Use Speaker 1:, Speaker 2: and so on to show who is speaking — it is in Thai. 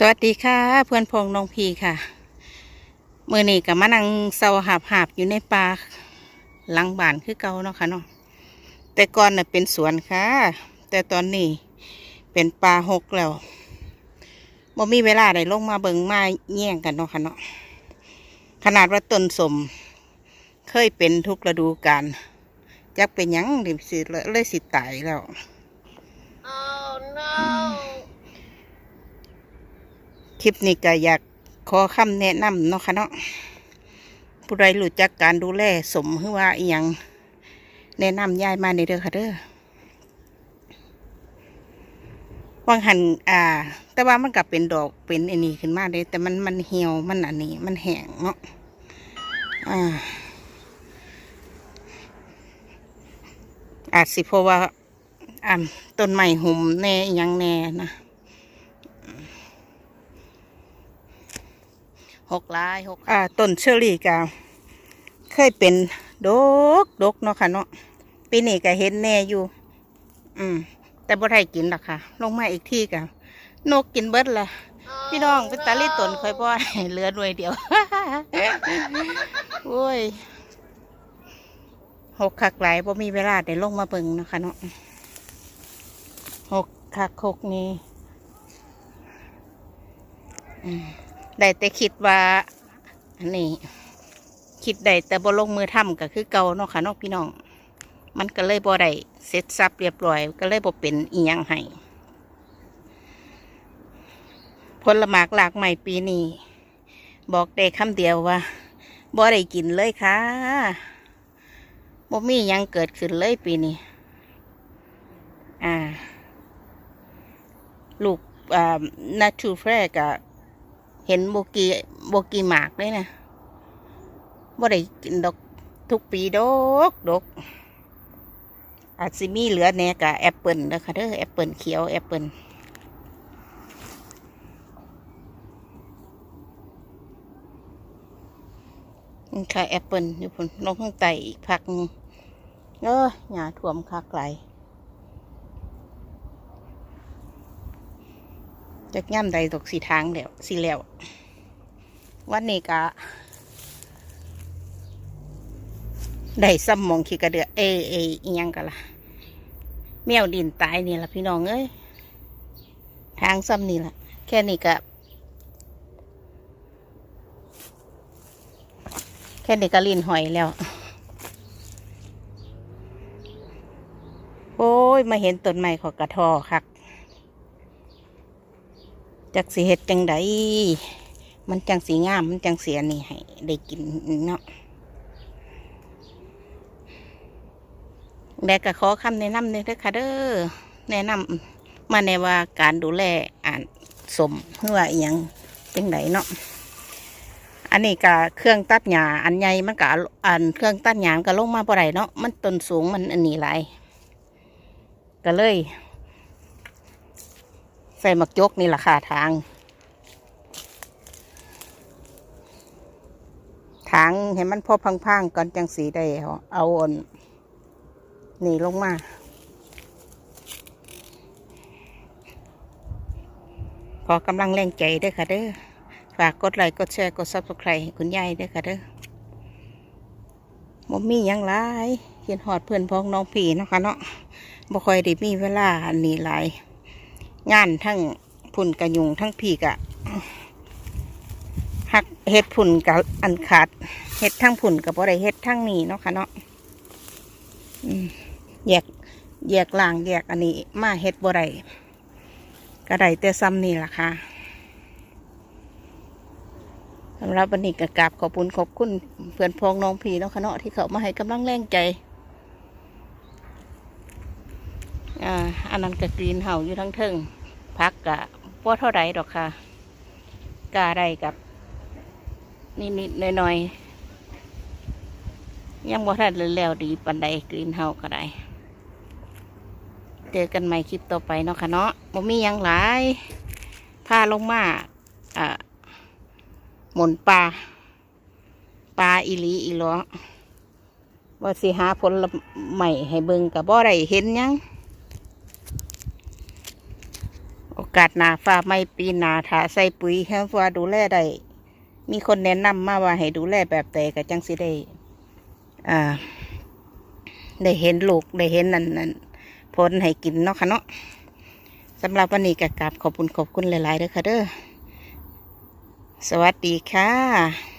Speaker 1: สวัสดีค่ะ เพื่อนพงน้องพีค่ะมือนี้กับมานังเศร้าหาบหาบอยู่ในป่าหลังบ้านคือเก่าเนาะค่ะเนาะแต่ก่อนน่ะเป็นสวนค่ะ แต่ตอนนี้เป็นป่าหกแล้วบ่มีเวลาได้ลงมาเบิงมาแย่งกันเนาะค่ะเนาะขนาดว่าต้นสม เคยเป็นทุกฤดูกาลจักเป็นยังดิสิเลยสิตายแล้ว
Speaker 2: Oh no!
Speaker 1: คลิปนี้ก็อยากขอคำแนะนำเนาะค่ะเนาะผู้ใดรู้จักการดูแลสมหรือว่าอีหยังแนะนำยายมาในเด้อค่ะเด้อวางหันอ่า แต่ว่ามันก็เป็นดอกเป็นอันนี้ขึ้นมาเลยแต่มันมันเหี่ยวมันอันนี้ มันแห้งเนาะอ่าอาจสิเพราะว่าอ่าต้นไม้หุ่มแน่ยังแน่นะ หกลายหกอ่าต้นเชอรี่กาเคยเป็นดกดกเนาะค่ะเนาะปีนี้ก็เห็นแน่อยู่ อืม แต่บ่ได้กินหรอกค่ะ ลงมาอีกที่กะนกกินเบิดละพี่น้องเป็นตาลีตนคอยบ่ให้เหลือหน่วยเดียวโอ้ยหกคักหลายบ่มีเวลาได้ลงมาเบิ่งนะคะเนาะหกคักหกนี้อืม ได้แต่คิดว่าอันนี้คิดได้แต่บ่ลงมือทำก็คือเก่าเนาะค่ะน้องพี่น้อง มันก็เลยบ่ได้เสร็จสับเรียบร้อย ก็เลยบ่เป็นอีหยังให้ผลหมากหลากใหม่ปีนี้บอกได้คำเดียวว่าบ่ได้กินเลยค่ะบ่มียังเกิดขึ้นเลยปีนี้ อ่า ลูกอ่านาทูแฟร์กับ เห็นโบกีโบกีหมากเลยนะบ่ได้กินดอกทุกปีดอกดอกอาจสิมีเหลือแหน่กับแอปเปิลนะคะเด้อแอปเปิลเขียวแอปเปิลนี่ค่ะแอปเปิลอยู่พุ่นลงข้างใต้อีกพักหนึงเออหญ้าท่วมคักไหลาย จากย่ำใดตกสีทางแล้วสีแล้ว วันนี้ก็ได้ซ้ำมองขี้กระเดือเอเออิหยังกันล่ะแมวดินตายนี่ล่ะพี่น้องเอ้ยทางซ้ำนี่ละแค่นี้ก็แค่นี้ก็ลินหอยแล้ว โอ้ย มาเห็นต้นไม้ขอกระทอคัก จักสีเห็ดจังไดมันจังสีงาม มันจังเสียนี่ให้ได้กินเนาะแดกก็ขอคำแนะนำเลยเด้อค่ะเด้อแนะนำมาในว่าการดูแลอ่านสมเพื่ออหยังจังไดเนาะอันนี้ก็เครื่องตัดหญ้าอันใหญ่มันก็อันเครื่องตัดหญ้าก็ลงมาบ่ได้เนาะมันต้นสูงมันอันนี้หลายก็เลย ใส่หมักจกนี่แหละค่ะทาง ทางเห็นมันพอพังๆก่อนจังสีได้เอาเอาอนนี่ลงมาขอกำลังแรงใจด้วยค่ะเด้อ ฝากกดไลค์กดแชร์กดซับสไครต์คุณยายด้วยค่ะเด้อบ่มีหยังหลายเขียนหอดเพื่อนพ้องน้องพี่เนาะคะเนาะบ่ค่อยได้มีเวลาอันนี้หลาย งานทั้งพุ่นกระยุงทั้งพีกะหักเฮ็ดพุ่นกับอันขาดเฮ็ดทั้งพุ่นกับบ่ได้เฮ็ดทั้งนี้เนาะค่ะเนาะแยกแยกล่างแยกอันนี้ มาเฮ็ดบ่ได้ก็ได้แต่ซ้ำนี่ล่ะค่ะสำหรับวันนี้ก็กราบขอบคุณขอบคุณเพื่อนพ้องน้องพี่เนาะค่ะเนาะที่เขามาให้กำลังแรงใจอ่าอันนั้นก็กรีนเห่าอยู่ทั้งเทิง พักกะว่าเท่าไรดอกค่ะกาได้กับ นิดๆหน่อยๆยังบ่ทันเลยแล้วดีปันใดกรีนเห่าก็ได้ เจอกันใหม่คลิปต่อไปเนาะค่ะเนาะบ่มียังหลายพาลงมาอ่าหมุนปลาปลาอีลีอีหลอว่าสิหาผลใหม่ให้เบิ่งกับบ่ได้เห็นยัง โอ อ กาสหนาฟ้าไม่ปีหนาถาใส่ปุ๋ยแฮมฟ้าดูแลได้มีคนแนะนำมาว่าให้ดูแลแบบแต่กับจังสิได้อ่าได้เห็นลูกได้เห็นนั่นนั่นผลให้กินเนาะค่ะเนาะสำหรับวันนี้กับกราบขอบคุณขอบคุณหลายๆเด้อค่ะเด้อสวัสดีค่ะ